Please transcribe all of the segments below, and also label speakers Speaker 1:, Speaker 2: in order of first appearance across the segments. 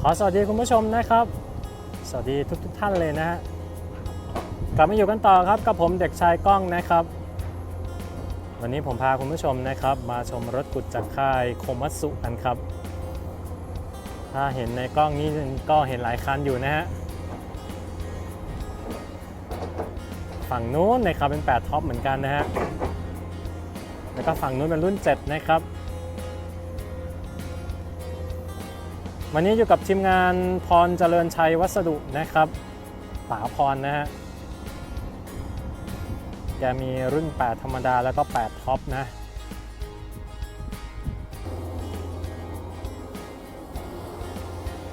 Speaker 1: ขอสวัสดีคุณผู้ชมนะครับ สวัสดีทุกทท่านเลยนะฮะกลับมาอยู่กันต่อครับกับผมเด็กชายกล้องนะครับ วันนี้ผมพาคุณผู้ชมนะครับ มาชมรถกุดจากค่ายโคมัตสุกันครับ ถ้าเห็นในกล้องนี้ก็เห็นหลายคันอยู่นะฮะฝั่งนู้นนะครับเป็น 8 ท็อปเหมือนกันนะฮะแล้วก็ฝั่งนู้นเป็นรุ่น 7 นะครับ วันนี้อยู่กับทีมงานพรเจริญชัยวัสดุนะครับป๋าพรนะฮะแกมีรุ่น 8 ธรรมดาแล้วก็ 8 ท็อปนะ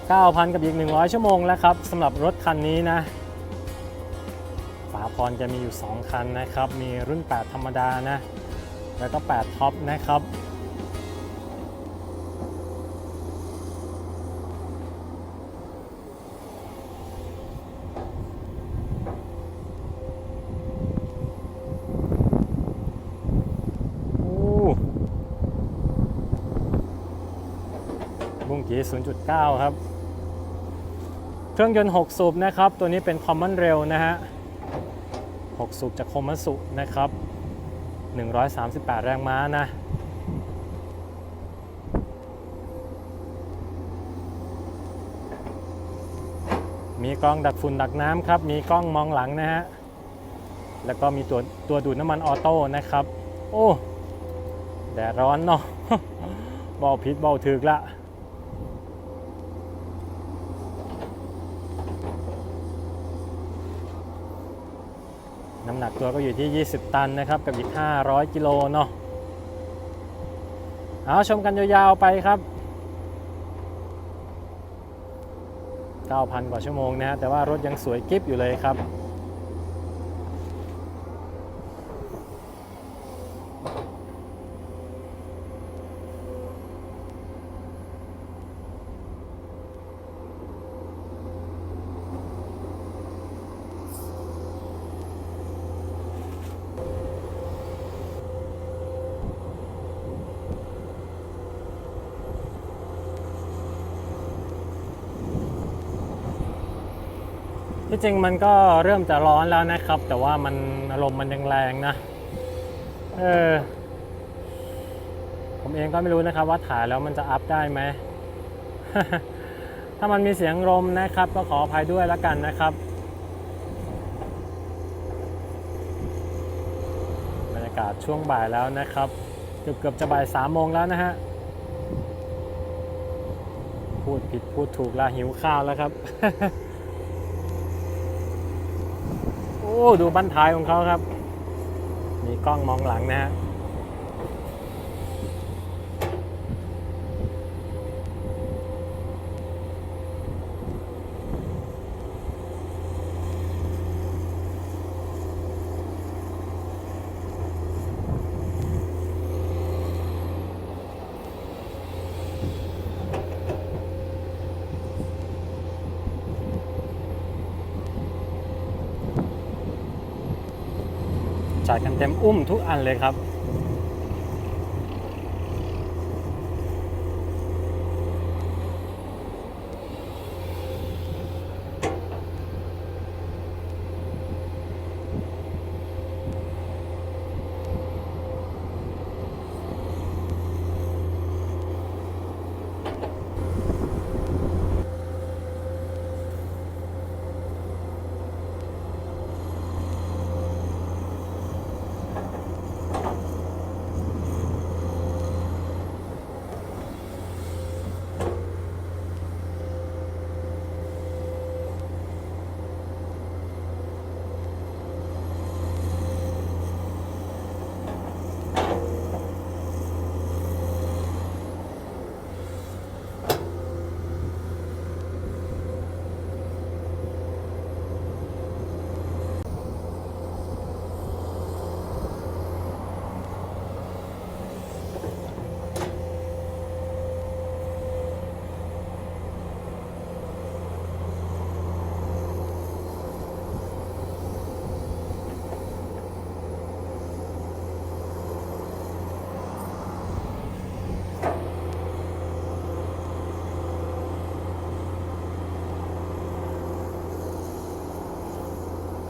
Speaker 1: 9,000 กับอีก 100 ชั่วโมงแล้วครับสำหรับรถคันนี้นะป๋าพรจะมีอยู่ 2 คันนะครับ มีรุ่น 8 ธรรมดานะ แล้วก็ 8 ท็อปนะครับ ยี0.9 ครับ เครื่องยนต์ 6 สูบนะครับ ตัวนี้เป็น Common Rail นะฮะ 6 สูบจากโคมัสุนะครับ 138 แรงม้านะมีกล้องดักฝุ่นดักน้ำครับ มีกล้องมองหลังนะฮะ แล้วก็มีตัวตัวดูดน้ำมันออโต้นะครับ โอ้ แดดร้อนเนาะเบาพิษเบาถึกละ น้ำหนักตัวก็อยู่ที่ 20 ตันนะครับ กับอีก 500 กิโลเนาะเอาชมกันยาวๆไปครับ 9,000 กว่าชั่วโมงนะฮะแต่ว่ารถยังสวยกิฟอยู่เลยครับ ที่จริงมันก็เริ่มจะร้อนแล้วนะครับ แต่ว่ามันอารมณ์มันยังแรงนะ เออ ผมเองก็ไม่รู้นะครับ ว่าถ่ายแล้วมันจะอัพได้ไหม ถ้ามันมีเสียงลมนะครับ ก็ขออภัยด้วยแล้วกันนะครับบรรยากาศช่วงบ่ายแล้วนะครับ เกือบเกือบจะบ่ายสามโมงแล้วนะฮะพูดผิดพูดถูกล้วหิวข้าวแล้วครับ โอ้ ดูบั้นท้ายของเขาครับ มีกล้องมองหลังนะฮะาดกันเต็มอุ้มทุกอันเลยครับ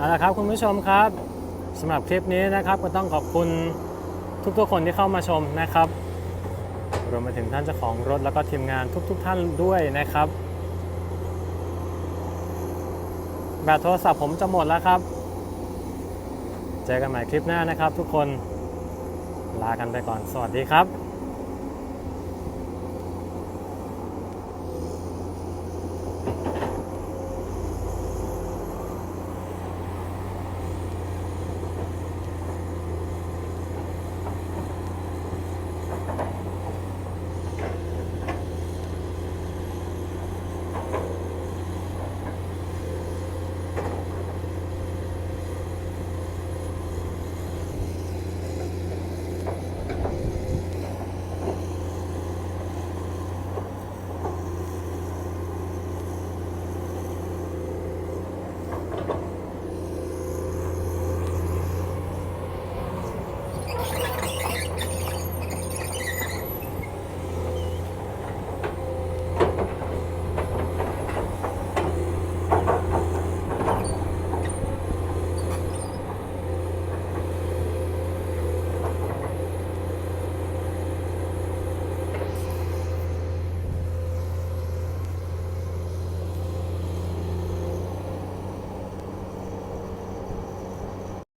Speaker 1: เอาละครับคุณผู้ชมครับสำหรับคลิปนี้นะครับก็ต้องขอบคุณทุกๆคนที่เข้ามาชมนะครับรวมไปถึงท่านเจ้าของรถแล้วก็ทีมงานทุก ๆ ท่านด้วยนะครับ แบตโทรศัพท์ผมจะหมดแล้วครับ เจอกันใหม่คลิปหน้านะครับทุกคนลากันไปก่อนสวัสดีครับ